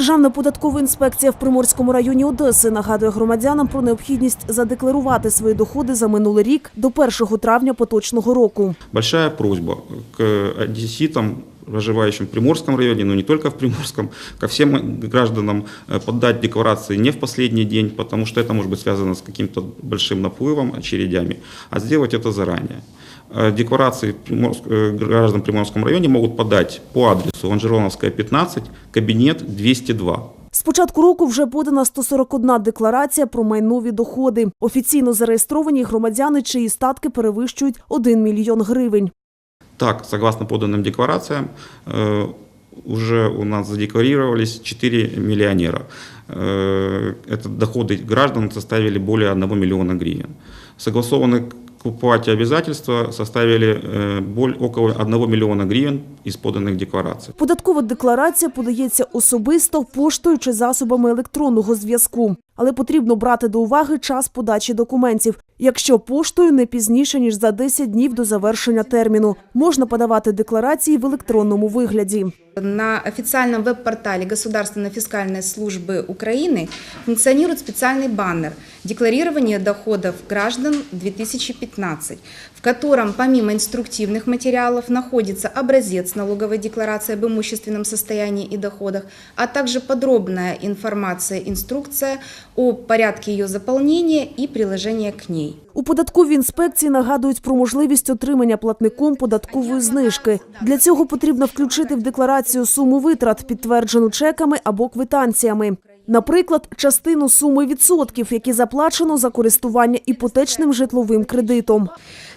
Державна податкова інспекція в Приморському районі Одеси нагадує громадянам про необхідність задекларувати свої доходи за минулий рік до 1 травня поточного року. Большая просьба к одесситам, проживающим в Приморском районе, но не только в Приморском, ко всем гражданам э, подать декларации не в последний день, потому что это может быть связано с каким-то большим наплывом, очередями, а сделать это заранее. Э, Декларации Приморск- э, граждан в Приморском районе могут подать по адресу Лонжероновская, 15, кабинет 202. З початку року вже подана 141 декларація про майнові доходи. Офіційно зареєстровані громадяни, чиї статки перевищують 1 мільйон гривень. Так, согласно поданным декларациям, э, уже у нас задекларировались 4 миллионера. Э, Это доходы граждан составили более 1 миллиона гривен. Согласованные к уплате обязательства составили э, около 1 миллиона гривен из поданных деклараций. Податкова декларація подається особисто поштою чи засобами електронного зв'язку. Але потрібно брати до уваги час подачі документів. Якщо поштою не пізніше ніж за 10 днів до завершення терміну, можна подавати декларації в електронному вигляді. На официальном веб-портале Государственной фискальной службы Украины функционирует специальный баннер «Декларирование доходов граждан 2015», в котором помимо инструктивных материалов находится образец налоговой декларации об имущественном состоянии и доходах, а также подробная информация, инструкция о порядке ее заполнения и приложения к ней. У податковій інспекції нагадують про можливість отримання платником податкової знижки. Для цього потрібно включити в декларацію суму витрат, підтверджену чеками або квитанціями. Наприклад, частину суми відсотків, які заплачено за користування іпотечним житловим кредитом.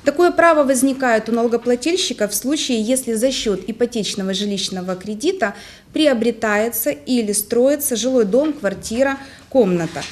Такое право возникает у налогоплательщика в случае, если за счет ипотечного жилищного кредита приобретается или строится жилой дом, квартира, комната.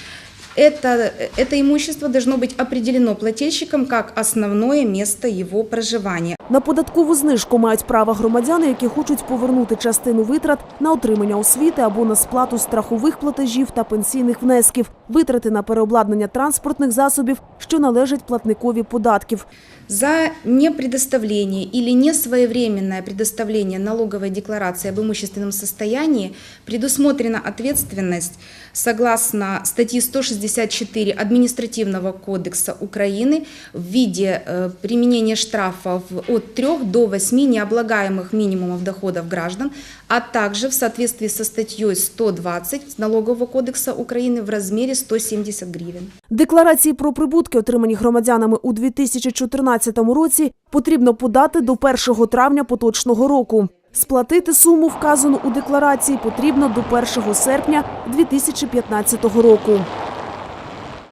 Это, это имущество должно быть определено плательщиком как основное место его проживания. На податкову знижку мають право громадяни, які хочуть повернути частину витрат на отримання освіти або на сплату страхових платежів та пенсійних внесків, витрати на переобладнання транспортних засобів, що належать платникові податків. За непредоставление или несвоевременное предоставление налоговой декларации об имущественном состоянии предусмотрена ответственность согласно статьи 164 Административного кодекса Украины в виде э, применения штрафов от 3 до 8 необлагаемых минимумов доходов граждан, а также в соответствии со статьей 120 Налогового кодекса Украины в размере 170 гривен. Декларації про прибутки, отримані громадянами у 2014 році, потрібно подати до 1 травня поточного року. Сплатити суму, вказану у декларації, потрібно до 1 серпня 2015 року.